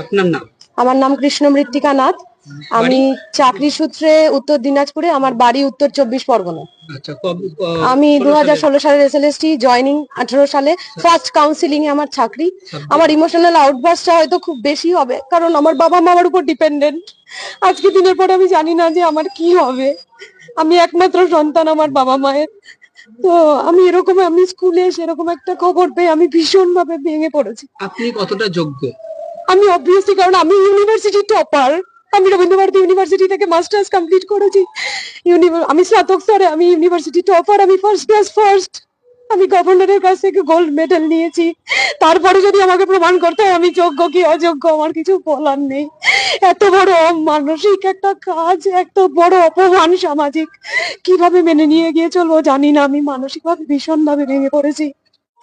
আপনার নাম? আমার নাম কৃষ্ণ মৃত্তিকা নাথ। আমি চাকরি সূত্রে উত্তর দিনাজপুরে আমার বাড়ি উত্তর চব্বিশ পরগনা। আচ্ছা আমি দু হাজার ষোলো সালের এস এল জয়নিং আঠারো সালে। ফার্স্ট কাউন্সিলিং এ আমার চাকরি। আমার ইমোশনাল আউটবার্সটা হয়তো খুব বেশি হবে কারণ আমার বাবা মা আমার উপর ডিপেন্ডেন্ট আজকে দিনের পর আমি জানি না যে আমার কি হবে। আমি একমাত্র সন্তান আমার বাবা মায়ের। তো আমি এরকম আমি স্কুলে সেরকম একটা খবর পেয়ে আমি ভীষণ ভাবে ভেঙে পড়েছি। আপনি কতটা যোগ্য? আমি অবভিয়াসলি কারণ আমি ইউনিভার্সিটি টপার আমি রবীন্দ্রভারতী ইউনিভার্সিটি থেকে মাস্টার্স কমপ্লিট করেছি। আমি স্নাতক স্তরে আমি ইউনিভার্সিটি টপার আমি ফার্স্ট ক্লাস ফার্স্ট আমি গভর্নরের কাছ থেকে গোল্ড মেডেল নিয়েছি। তারপরে যদি আমাকে প্রমাণ করতে হয়, আমি যোগ্য কি অযোগ্য, আমার কিছু বলার নেই। এত বড় মানসিক একটা কাজ, এত বড় অপমান সামাজিক। কীভাবে মেনে নিয়ে গিয়ে চলবো জানি না, আমি মানসিকভাবে ভীষণ ভাবে ভেঙে পড়েছি।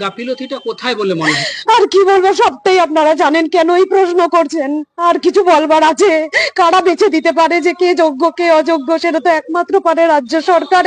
গাফিলতিটা কোথায় বলে মনে হয়? আর কি বলব, সবটাই আপনারা জানেন কেন এই প্রশ্ন করছেন? আর কিছু বলবার আছে। কারা বেছে দিতে পারে যে কে যোগ্য, কে অযোগ্য, সেটা তো একমাত্র পারে রাজ্য সরকার।